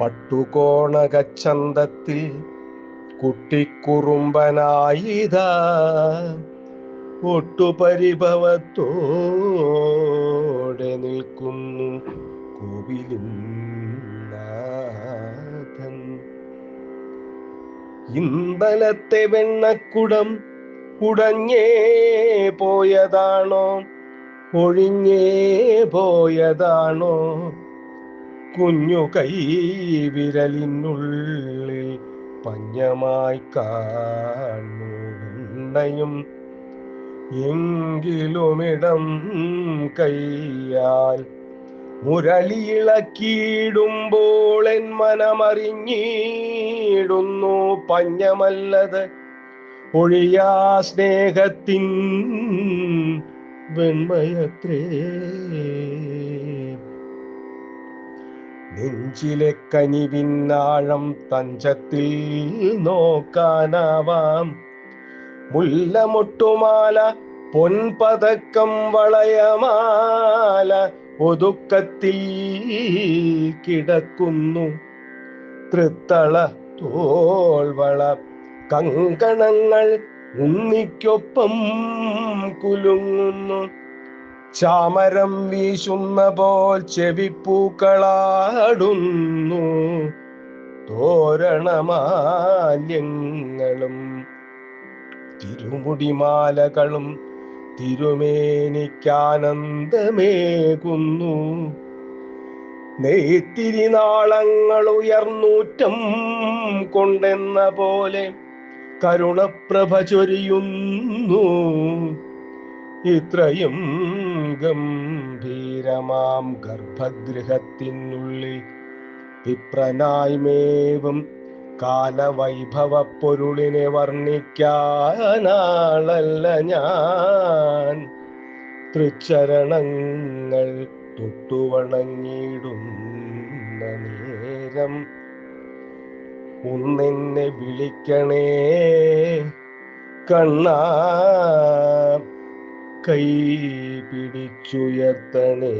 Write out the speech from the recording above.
പട്ടുകോണകച്ചന്തത്തിൽ കുട്ടിക്കുറുമ്പനായിത. ഒട്ടുപരിഭവത്തോടെ നിൽക്കുന്നു കോവിലിൻ ഇന്ധനത്തെ വെണ്ണക്കുടം ഉടഞ്ഞേ പോയതാണോ? ഒഴിഞ്ഞേ പോയതാണോ? കുഞ്ഞു കൈ വിരലിനുള്ളിൽ പഞ്ഞമായി കാണുന്നയും എങ്കിലുമിടം കൈയാൽ മുരളിയിളക്കിയിടുമ്പോൾ എൻ മനമറിഞ്ഞിടുന്നു പഞ്ഞമല്ലത്. ഒഴിയാ സ്നേഹത്തിൻ വെണ്മയത്രേ നെഞ്ചിലെ കനിവിന്നാഴം തഞ്ചത്തിൽ നോക്കാനാവാം. മുല്ലമൊട്ടുമാല പൊൻപതക്കം വളയമാല ഒതുക്കത്തിൽ കിടക്കുന്നു. തൃത്തള തോൾവള കങ്കണങ്ങൾ ഉണ്ണിക്കൊപ്പം കുലുങ്ങുന്നു. ചാമരം വീശുന്ന പോൽ ചെവിപ്പൂക്കളാടുന്നു. തോരണമാല്യങ്ങളും തിരുമുടിമാലകളും തിരുമേനിക്കാനന്ദമേകുന്നു. നെയ്ത്തിരി നാളങ്ങൾ ഉയർന്നൂറ്റം കൊണ്ടെന്ന പോലെ കരുണപ്രഭ ചൊരിയുന്നു. ഇത്രയും ഗംഭീരമാം ഗർഭഗൃഹത്തിനുള്ളിൽ വിപ്രനായ്മേവും കാലവൈഭവ പൊരുളിനെ വർണിക്കാനാളല്ല ഞാൻ. തൃച്ചരണങ്ങൾ തൊട്ടുവണങ്ങിയിടുന്ന നേരം ഒന്നെന്നെ വിളിക്കണേ കണ്ണാ. കൈ പിടിച്ചുയർത്തണേ